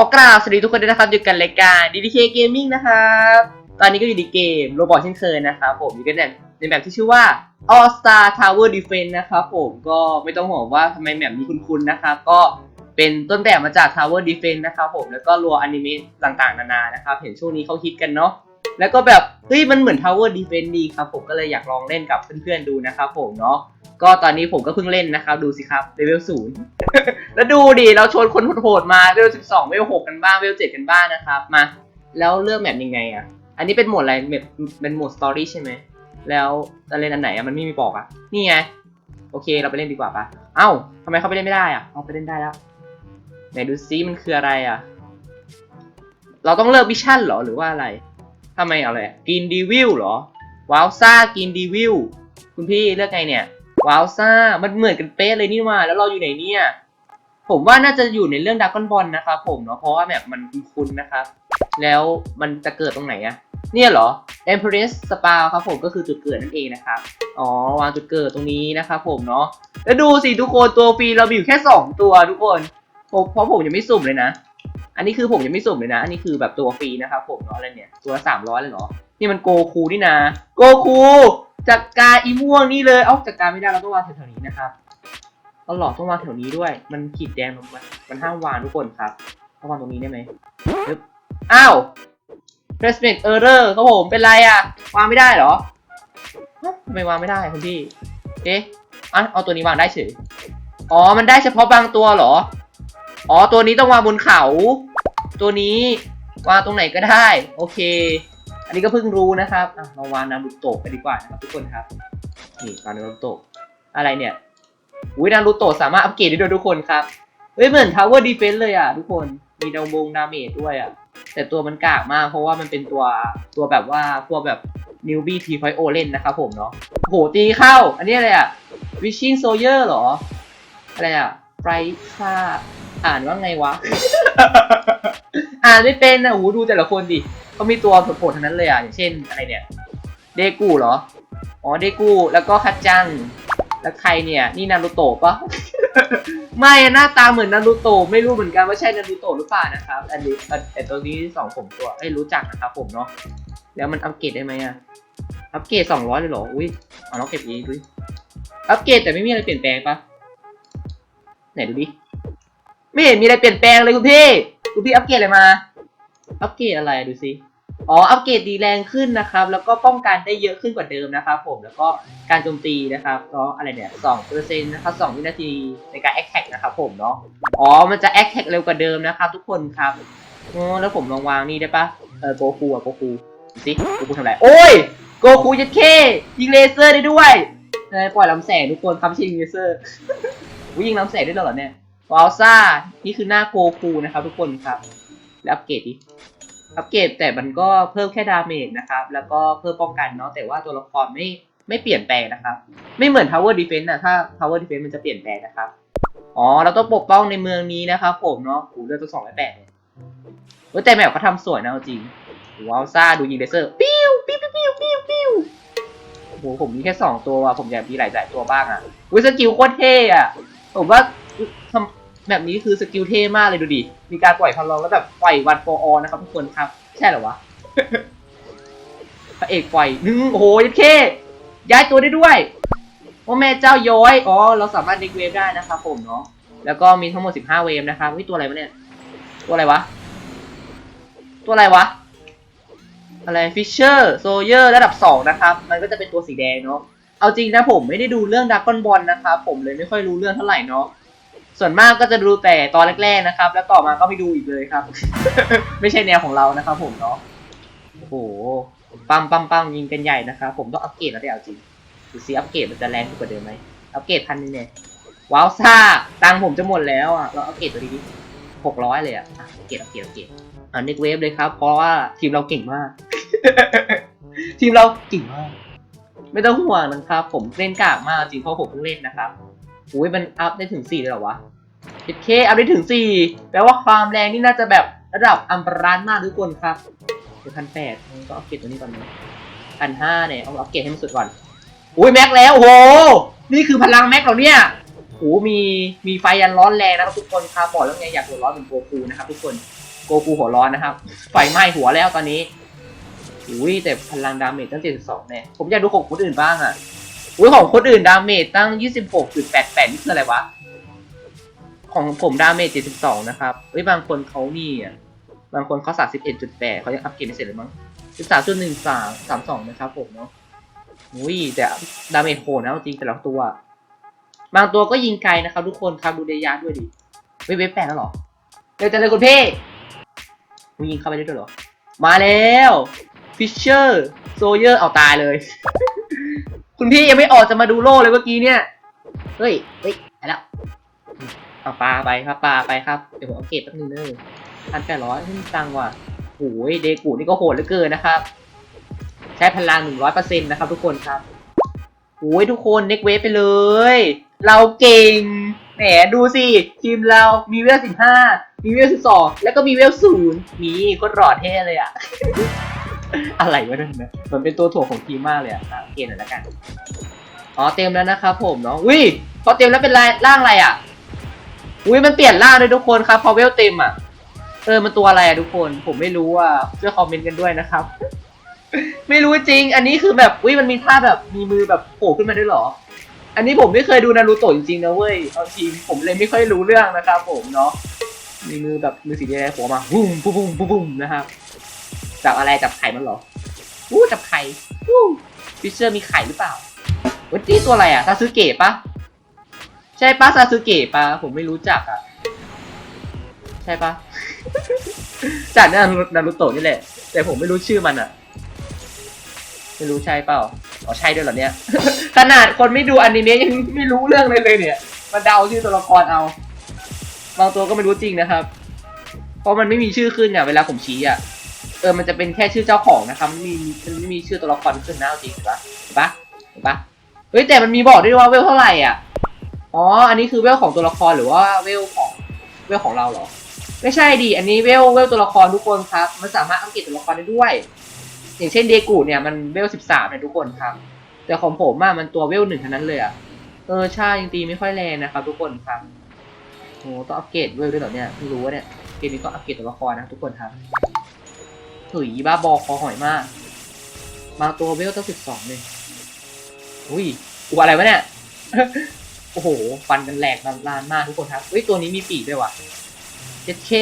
อกราบสวัสดีทุกคนด้วยนะครับอยู่กันรายการ DDK Gaming นะครับ ตอนนี้ก็อยู่ในเกมโรบอทเช่นเคยนะครับผมอยู่กันในในแบบที่ชื่อว่า All Star Tower Defense นะครับผมก็ไม่ต้องห่วงว่าทำไมแบบนี้คุ้นๆนะครับก็เป็นต้นแบบมาจาก Tower Defense นะครับผมแล้วก็รัวอนิเมะต่างๆ นานานะครับ เห็นช่วงนี้เขาฮิตกันเนาะ แล้วก็แบบเฮ้ยมันเหมือน Tower Defense ดีครับผมก็เลยอยากลองเล่นกับเพื่อนๆดูนะครับผมเนาะก็ตอนนี้ผมก็เพิ่งเล่นนะครับ ดูสิครับเลเวลศูนย์แล้วดูดิเราชวนคนโหดๆมาเวลสิบสองเวลหกกันบ้างเวลเจ็ดกันบ้างนะครับมา แล้วเลือกแมปยังไงอะ อันนี้เป็นโหมดอะไรแมปเป็นโหมดสตอรี่ใช่ไหมแล้วจะเล่นอันไหนอะมันไม่มีบอกอะนี่ไงโอเคเราไปเล่นดีกว่าปะเอ้าทำไมเขาไปเล่นไม่ได้อะเอาไปเล่นได้แล้วไหนดูซิมันคืออะไรอะ เราต้องเลือกวิชั่นเหรอหรือว่าอะไร ทำไมเอาอะไรกินดีวิลเหรอว้าวซ่ากินดีวิลคุณพี่เลือกไงเนี่ยว้าวซ่ามันเหมือนกันเป๊ะเลยนี่ว่าแล้วเราอยู่ไหนเนี่ยผมว่าน่าจะอยู่ในเรื่องด a ก o n บอลนะครับผมเนาะเพราะว่าแบบมันคุ้นนะครับ แล้วมันจะเกิดตรงไหนอะเนี่ยเหรอ Empress Spa ครับผมก็คือจุดเกิดนั่นเองนะครับอ๋อวางจุดเกิดตรงนี้นะครับผมเนาะแล้วดูสิทุกคนตัวฟรีเรามีอยู่แค่ 2 ตัวทุกคนผมเพราะผมยังไม่สุ่มเลยนะ อันนี้คือผมยังไม่สุ่มเลยนะ อันนี้คือแบบตัวฟรีนะครับผมเนาะอะไรเนี่ย ตัวละสามร้อยเลยเหรอนี่มันโกคูนี่นะ โกคูจัดการอีม่วงนี่เลยเอ้าจัดการไม่ได้เราต้องวางแถวๆนี้นะครับเราหลอกต้องวางแถวนี้ด้วย มันขีดแดงมันมันห้ามวางทุกคนครับต้องวางตรงนี้ได้ไหมอ้าว placement error ครับผมเป็นไรอะวางไม่ได้เหรอทำไมวางไม่ได้คุณพี่เอ๊ะอะเอาตัวนี้วางได้เฉยอ๋อ มันได้เฉพาะบางตัวเหรอ อ๋อ ตัวนี้ต้องวางบนเขา ตัวนี้วางตรงไหนก็ได้ โอเค อันนี้ก็เพิ่งรู้นะครับอะเราวางนารูโตะไปดีกว่านะครับทุกคนครับ นี่วางนารูโตะอะไรเนี่ย อุ้ยนารูโตะสามารถอัปเกรดได้ด้วยทุกคนครับ เฮ้ยเหมือน Tower Defense เลยอะทุกคน มีดาวบงดาเมจด้วยอะ แต่ตัวมันกากมากเพราะว่ามันเป็นตัวตัวแบบว่าพวกแบบ newbie t 5 o เล่นนะครับผมเนาะโหตีเข้า อันนี้อะไรอะ wishing soldier เหรอ อะไรอะ bright ค่า อ่านว่าไงวะ อ่านไม่เป็นนะโอ้โหดูแต่ละคนดิเขามีตัวโผล่ๆทั้งนั้นเลยอะอย่างเช่นอะไรเนี่ย เดกูเหรอ อ๋อ เดกู แล้วก็คัดจัง แล้วใครเนี่ย นี่นารูโตะปะไม่หน้าตาเหมือนนารูโตะไม่รู้เหมือนกันว่าใช่นารูโตะหรือเปล่านะครับอันนี้แต่ตัวนี้สองผมตัวเอ้รู้จักนะครับผมเนาะแล้วมันอัปเกรดได้ไหมอะอัปเกรดสองร้อยเลยเหรออุ้ยเอาเราเก็บอีกดูดิอัปเกรดแต่ไม่มีอะไรเปลี่ยนแปลงปะไหนดูดิ ไม่เห็นมีอะไรเปลี่ยนแปลงเลยคุณพี่คุณพี่อัปเกรดอะไรมา อัปเกรดอะไรดูสิอ๋ออัปเกรดดีแรงขึ้นนะครับ แล้วก็ป้องกันได้เยอะขึ้นกว่าเดิมนะครับผมแล้วก็การโจมตีนะครับก็อะไรเนี่ยสองเปอร์เซ็นต์นะครับสองวินาทีในการแอคแท็กนะครับผมเนาะอ๋อมันจะแอคแท็กเร็วกว่าเดิมนะครับทุกคนครับอ๋อแล้วผมลองวางนี่ได้ปะเออโกคูอะโกคูดูสิโกคูทำอะไรโอ้ยโกคูยัดเคยิงเลเซอร์ได้ด้วยเออปล่อยลำแสงทุกคนครับชิงเลเซอร์วิยิงลำแสงได้เหรอเนี่ย วาลซ่า นี่คือหน้าโกคูนะครับทุกคนครับ แล้วอัปเกรดดิ อัปเกรดแต่มันก็เพิ่มแค่ดาเมจนะครับ แล้วก็เพิ่มป้องกันเนาะ แต่ว่าตัวละครไม่ไม่เปลี่ยนแปลงนะครับ ไม่เหมือน Tower Defense นะถ้า Tower Defense มันจะเปลี่ยนแปลงนะครับ อ๋อ เราต้องปกป้องในเมืองนี้นะครับผมเนาะหูเลือดตัวสองร้อยแปดเนี่ยเว้แต่แมปเขาทำสวยนะจริงว้าวซ่าดูยิงเลเซอร์ ปิ้วปิ้วปิ้วปิ้วปิ้วโอ้โหผมมีแค่สองตัวว่ะผมอยากมีหลายหลายตัวบ้างอะวิสกิลโคตรเท่อะผมว่า แบบนี้คือสกิลเท่มากเลยดูดิ มีการปล่อยพลังแล้วแบบปล่อยวันโฟออนะครับทุกคนครับ ใช่เหรอวะ พระเอกปล่อยหนึ่งโอ้โหยัดเข้ย้ายตัวได้ด้วยว่าแม่เจ้าย้อย อ๋อ เราสามารถเด็กเวฟได้นะครับผมเนาะ แล้วก็มีทั้งหมด 15 เวฟนะครับวิตัวอะไรวะเนี่ย ตัวอะไรวะ ตัวอะไรวะ อะไรฟิชเชอร์โซเยอร์ระดับ 2 นะครับ มันก็จะเป็นตัวสีแดงเนาะ เอาจริงนะผมไม่ได้ดูเรื่องดักกอนบอลนะครับผมเลยไม่ค่อยรู้เรื่องเท่าไหร่เนาะ ส่วนมากก็จะดูแต่ตอนแรกๆนะครับ แล้วต่อมาก็ไม่ดูอีกเลยครับ ไม่ใช่แนวของเรานะครับ ผมเนาะโอ้โหปั๊มปั๊มปั๊มยิงกันใหญ่นะครับผมต้องอัปเกรดแล้วได้เอาจริงดูซิอัปเกรดมันจะแรงขึ้นกว่าเดิมไหมอัปเกรดพันนึงเนี่ยว้าวซ่าตังผมจะหมดแล้วอะเราอัปเกรดตัวนี้หกร้อยเลยอะอัปเกรดอัปเกรดอัปเกรดอ่าน็กเวฟเลยครับ เพราะว่าทีมเราเก่งมาก ทีมเราเก่งมากไม่ต้องห่วงนะครับ ผมเล่นกากมากจริงเพราะผมเพิ่งเล่นนะครับอุ้ยมันอัพได้ถึงสี่เลยเหรอวะ เคอัพได้ถึงสี่แปลว่าความแรงนี่น่าจะแบบระดับอัมปรานมากทุกคนครับเดี๋ยวพันแปดก็อัปเกรดตัวนี้ก่อนนะพันห้าเนี่ยเอาอัปเกรดให้มันสุดก่อน อุ้ยแม็กแล้วโห นี่คือพลังแม็กเหรอเนี่ยโหมีมีไฟยันร้อนแรงนะครับทุกคนครับบอกแล้วไงอยากหัวร้อนเป็นโกคูนะครับทุกคนโกคูหัวร้อนนะครับ ไฟไหม้หัวแล้วตอนนี้อุ้ยแต่พลังดาเมจตั้ง 72เนี่ยผมอยากดูของคนอื่นบ้างอะอุ้ยของคนอื่นดาเมจตั้ง 26.88นี่คืออะไรวะ ของผมดาเมจ72 นะครับเฮ้ยบางคนเขานี่อะบางคนเขา31.8เขายังอัปเกรดไม่เสร็จเลยมั้ง13.13 32 นะครับผมเนาะอุ้ยแต่ดาเมจโหดนะจริงแต่ละตัว บางตัวก็ยิงไกลนะครับ ทุกคนครับดูเดยาด้วยดิเว็บแปดแล้วหรอเร็วจังเลยคุณพี่มึงยิงเข้าไปได้ด้วยหรอ มาแล้วฟิชเชอร์โซเยอร์เอาตายเลย คุณพี่ยังไม่ออกจะมาดูโล่เลยเมื่อกี้เนี่ย เฮ้ย เฮ้ย เอาปลาไปครับปลาไปครับ เดี๋ยวผมเอาเก็บแป๊บนึงเนอพันแปดร้อยขึ้นตังว่ะโอ้ยเดกูนี่ก็โหดเหลือเกินนะครับ ใช้พลังหนึ่งร้อยเปอร์เซ็นต์นะครับทุกคนครับโอ้ยทุกคนเน็กเวฟไปเลย เราเก่ง แหมดูสิ ทีมเรามีเวลสิบห้ามีเวลสิบสองแล้วก็มีเวลศูนย์มีโคตรอดเท่เลยอะอะไรวะนั่นนะมันเป็นตัวถ่วงของทีมมากเลยอะอะเกณฑ์หน่อยละกัน อ๋อเต็มแล้วนะครับผมเนาะอุ้ยพอเต็มแล้วเป็นลายร่างอะไรอะ อุ้ยมันเปลี่ยนร่างเลยทุกคนครับพอเวลเต็มอะเออมันตัวอะไรอะทุกคนผมไม่รู้อะช่วยคอมเมนต์กันด้วยนะครับ ไม่รู้จริง อันนี้คือแบบอุ้ยมันมีท่าแบบมีมือแบบโผล่ขึ้นมาด้วยหรอ อันนี้ผมไม่เคยดูนารูโตะจริงๆนะเว้ยเอาจริงผมเลยไม่ค่อยรู้เรื่องนะครับผมเนาะมีมือแบบมือสีแดงโผล่มาบุ้มบุ้มบุ้มบุ้มนะครับจับอะไรจับไข่มันหรออู้จับไข่อู้ฟิชเชอร์มีไข่หรือเปล่าวันนี้ตัวอะไรอะซาซึเกะปะ ใช่ปะซาซึเกะปะผมไม่รู้จักอะ ใช่ปะ จากนารูนารูโตะนี่แหละ แต่ผมไม่รู้ชื่อมันอะ ไม่รู้ใช่เปล่าอ๋อใช่ด้วยเหรอเนี่ย ขนาดคนไม่ดูอนิเมะยังไม่รู้เรื่องเลยเลยเนี่ย มาเดาชื่อตัวละครเอา บางตัวก็ไม่รู้จริงนะครับ เพราะมันไม่มีชื่อขึ้นเนี่ยเวลาผมชี้อะ เออ มันจะเป็นแค่ชื่อเจ้าของนะครับไม่มีมันไม่มีชื่อตัวละครขึ้นนะเอาจริงเห็นปะเห็นปะเห็นปะเฮ้ยแต่มันมีบอกด้วยว่าเวลเท่าไหร่อะ อ๋อ อันนี้คือเวลของตัวละครหรือว่าเวลของเวลของเราเหรอ ไม่ใช่ดิ อันนี้เวลเวลตัวละครทุกคนครับ มันสามารถอัปเกรดตัวละครได้ด้วย อย่างเช่นเดกูเนี่ยมันเวลสิบสามเนี่ยทุกคนครับ แต่ของผมอะมันตัวเวลหนึ่งเท่านั้นเลยอะเออใช่จริงๆไม่ค่อยแรงนะครับทุกคนครับโอ้ต้องอัปเกรดเวลด้วยเหรอเนี่ยไม่รู้ว่าเนี่ยเกมนี้ก็อัปเกรดตัวละครนะทุกคนครับถุยบ้าบอคอหอยมาก มาตัวเวลตั้งสิบสองเลยอุ้ยอูอะไรวะเนี่ย โอ้โห ฟันกันแหลกลานมากทุกคนครับเฮ้ยตัวนี้มีปีกด้วยว่ะเจ็ดเค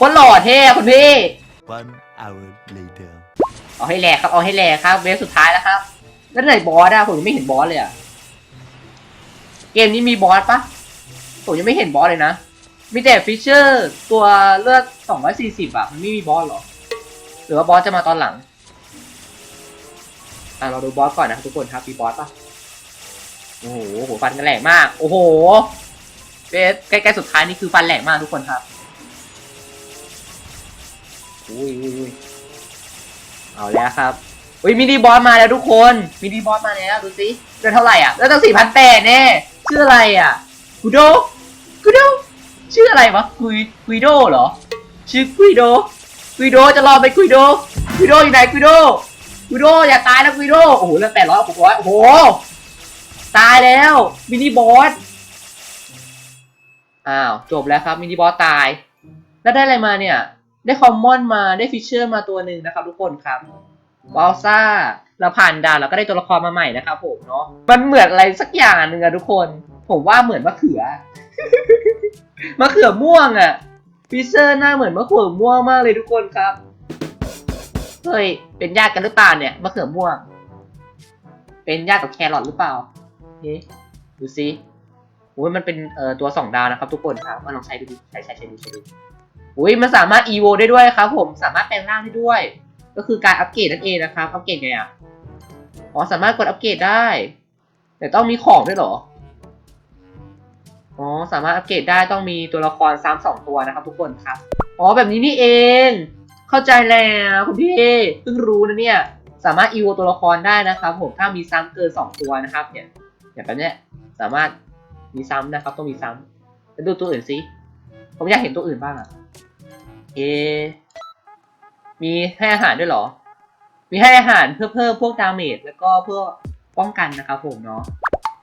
คนหล่อเท่อะคุณพี่ One hour later. เอาให้แหลกครับเอาให้แหลกครับ เวฟสุดท้ายแล้วครับ แล้วไหนบอสอะผมยังไม่เห็นบอสเลยอะเกมนี้มีบอสปะผมยังไม่เห็นบอสเลยนะ มีแต่ฟิชเชอร์ตัวเลือด240อะมันไม่มีบอสเหรอ หรือว่าบอสจะมาตอนหลังอะเราดูบอสก่อนนะครับทุกคนครับมีบอสปะ โอ้โหโหฟันกันแหลกมาก โอ้โหเวฟใกล้ๆสุดท้ายนี่คือฟันแหลกมากทุกคนครับอุ้ยอุ้ยอุ้ยเอาแล้วครับอุ้ยมินิบอสมาแล้วทุกคนมินิบอสมาแล้วดูสิเดือนเท่าไหร่อะแล้วตั้งสี่พันแปดแน่ชื่ออะไรอะกุโดกุโดชื่ออะไรวะกุยกุยโดเหรอ ชื่อกุยโดกุยโดจะรอไปกุยโดกุยโดอยู่ไหนกุยโดกุยโดอย่าตายนะกุยโดโอ้โหเลือดแปดร้อยหกร้อยโอ้โห ตายแล้วมินิบอสอ้าวจบแล้วครับมินิบอสตาย แล้วได้อะไรมาเนี่ย ได้คอมมอนมาได้ฟิชเชอร์มาตัวหนึ่งนะครับทุกคนครับวอลซ่าเราผ่านด่านเราก็ได้ตัวละครมาใหม่นะครับผมเนาะมันเหมือนอะไรสักอย่างหนึ่งอะทุกคน ผมว่าเหมือนมะเขือมะเขือม่วงอะฟิชเชอร์หน้าเหมือนมะเขือม่วงมากเลยทุกคนครับเฮ้ยเป็นญาติกันหรือเปล่าเนี่ยมะเขือม่วง เป็นญาติกับแครอทหรือเปล่า เฮ้ดูสิโอ้ยมันเป็นเอ่อตัวสองดาวนะครับทุกคนครับมาลองใช้ดูดิใช้ใช้ใช้ดูใช้ดูอุ้ยมันสามารถ EVO ได้ด้วยครับผมสามารถแปลงร่างได้ด้วย ก็คือการอัปเกรดนั่นเองนะครับอัปเกรดไงอะอ๋อสามารถกดอัปเกรดได้ แต่ต้องมีของด้วยเหรออ๋อสามารถอัปเกรดได้ต้องมีตัวละครซ้ำสองตัวนะครับ ทุกคนครับอ๋อแบบนี้นี่เอง เข้าใจแล้วคุณพี่เพิ่งรู้นะเนี่ยสามารถ EVO ตัวละครได้นะครับผมถ้ามีซ้ำเกินสองตัวนะครับเนี่ย อย่างแบบเนี้ยสามารถมีซ้ำนะครับต้องมีซ้ำแล้วดูตัวอื่นสิผมอยากเห็นตัวอื่นบ้างอะเอ มีให้อาหารด้วยเหรอ มีให้อาหารเพื่อเพิ่มพวกดาเมจแล้วก็เพื่อป้องกันนะครับผมเนาะ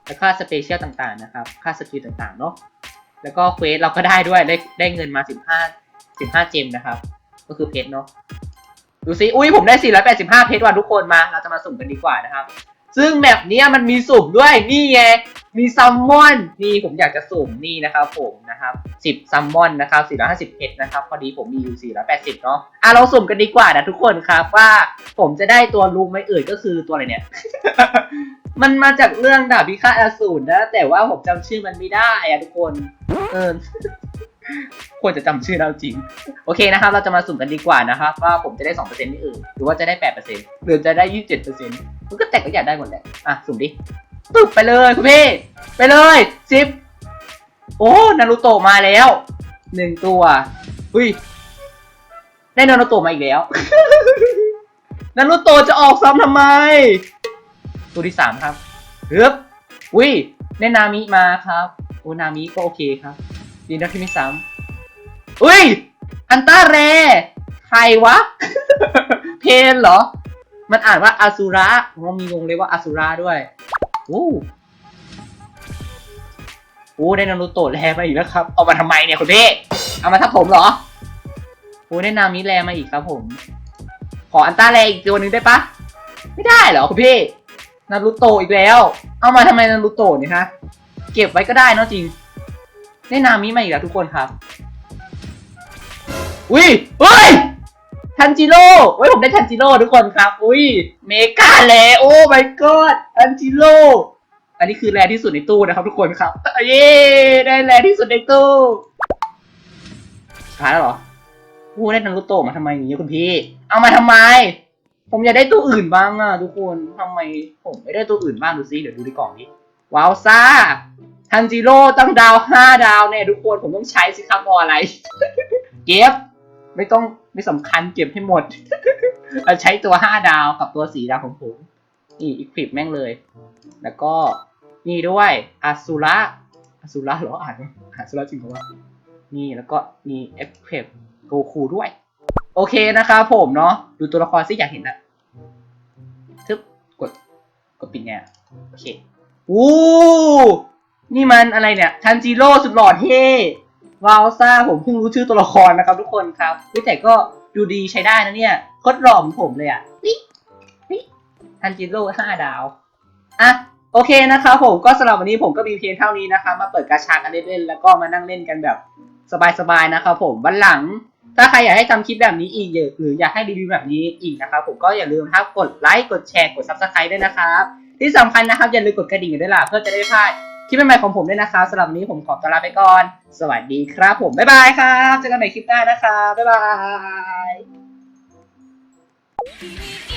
แล้วค่าสเปเชียลต่างๆนะครับ ค่าสกิลต่างๆเนาะแล้วก็เควสเราก็ได้ด้วยได้ได้เงินมา 15 15 เจมนะครับ ก็คือเพชรเนาะดูซิอุ้ยผมได้ 485 เพชรว่ะทุกคนมา เราจะมาสุ่มกันดีกว่านะครับ ซึ่งแมปนี้มันมีสุ่มด้วยนี่ไงมีซัมมอนนี่ผมอยากจะสุ่มนี่นะครับผมนะครับ 10ซัมมอนนะครับ451นะครับพอดีผมมีอยู่ 480 เนาะอะเราสุ่มกันดีกว่านะทุกคนครับว่าผมจะได้ตัวลูกไม่เอ่ยก็คือตัวอะไรเนี่ย มันมาจากเรื่องดาบพิฆาตอสูรนะ แต่ว่าผมจำชื่อมันไม่ได้อะทุกคนเออควรจะจำชื่อเราจริง โอเคนะครับ เราจะมาสุ่มกันดีกว่านะครับ ว่าผมจะได้ 2%นี่เออหรือว่าจะได้ 8%หรือจะได้ 27% มันก็แต่ก็อยากได้หมดแหละอะสุ่มดิตึบไปเลยคุณพี่ ไปเลยสิบโอ้นารูโตะมาแล้วหนึ่งตัวอุ้ยได้นารูโตะมาอีกแล้วนารูโตะจะออกซ้ำทำไม ตัวที่สามครับเฮึบอุ้ยได้นามิมาครับโอ้นามิก็โอเคครับ ดีนะที่ไม่ซ้ำอุ้ยอันต้าเรใครวะ เพนเหรอ มันอ่านว่าอาซูระมันมีวงเล็บว่าอาซูระด้วยโอ้โอ้ได้นารูโตะแรมาอีกแล้วครับ เอามาทำไมเนี่ยคุณพี่ เอามาทับผมเหรอโอ้ได้นามิแรมาอีกครับผม ขออันต้าแรอีกตัวหนึ่งได้ปะ ไม่ได้เหรอคุณพี่ นารูโตะอีกแล้ว เอามาทำไมนารูโตะเนี่ยฮะ เก็บไว้ก็ได้เนอะจริง ได้นามิมาอีกแล้วทุกคนครับ อุ้ยเฮ้ย ทันจิโร่เฮ้ยผมได้ทันจิโร่ทุกคนครับ อุ้ย เมกาแลโอ้ my god ทันจิโร่อันนี้คือแรที่สุดในตู้นะครับทุกคนครับ เย้ได้แรที่สุดในตู้สุดท้ายแล้วเหรอโอ้ได้นารูโตะมาทำไมอย่างนี้คุณพี่ เอามาทำไม ผมอยากได้ตัวอื่นบ้างอะทุกคนทำไมผมไม่ได้ตัวอื่นบ้างดูซิเดี๋ยวดูในกล่องนี้ว้าวซ่าทันจิโร่ตั้งดาวห้าดาวเนี่ยทุกคนผมต้องใช้สิครับรออะไร เก็บไม่ต้อง ไม่สำคัญเก็บให้หมดเราใช้ตัวห้าดาวกับตัวสีดาวของผม นี่อีกคลิปแม่งเลย แล้วก็นี่ด้วยอาซูระอาซูระเหรออ่านอาซูระจริงเหรอวะนี่แล้วก็มีเอฟเฟกโกคูด้วย โอเคนะครับผมเนาะดูตัวละครซิอยากเห็นอะทึบกดกดปิดไงอะโอเคอู้นี่มันอะไรเนี่ยทันจิโร่สุดหล่อเท่ วาวซ่าผมเพิ่งรู้ชื่อตัวละครนะครับทุกคนครับเฮ้ยแต่ก็ดูดีใช้ได้นะเนี่ยโคตรหล่อเหมือนผมเลยอะนี่นี่ทันจิโร่ห้าดาวอะโอเคนะครับผมก็สำหรับวันนี้ผมก็มีเพียงเท่านี้นะครับมาเปิดกาชากันเล่นๆแล้วก็มานั่งเล่นกันแบบสบายๆนะครับผมวันหลัง ถ้าใครอยากให้ทำคลิปแบบนี้อีกหรืออยากให้รีวิวแบบนี้อีกนะครับผมก็อย่าลืมนะครับกดไลค์กดแชร์กด subscribe ด้วยนะครับที่สำคัญนะครับอย่าลืมกดกระดิ่งกันด้วยล่ะเพื่อจะได้ไม่พลาด คลิปใหม่ๆของผมด้วยนะครับสำหรับวันนี้ผมขอตัวลาไปก่อน สวัสดีครับผม บ๊ายบายครับเจอกันใหม่คลิปหน้านะครับบ๊ายบาย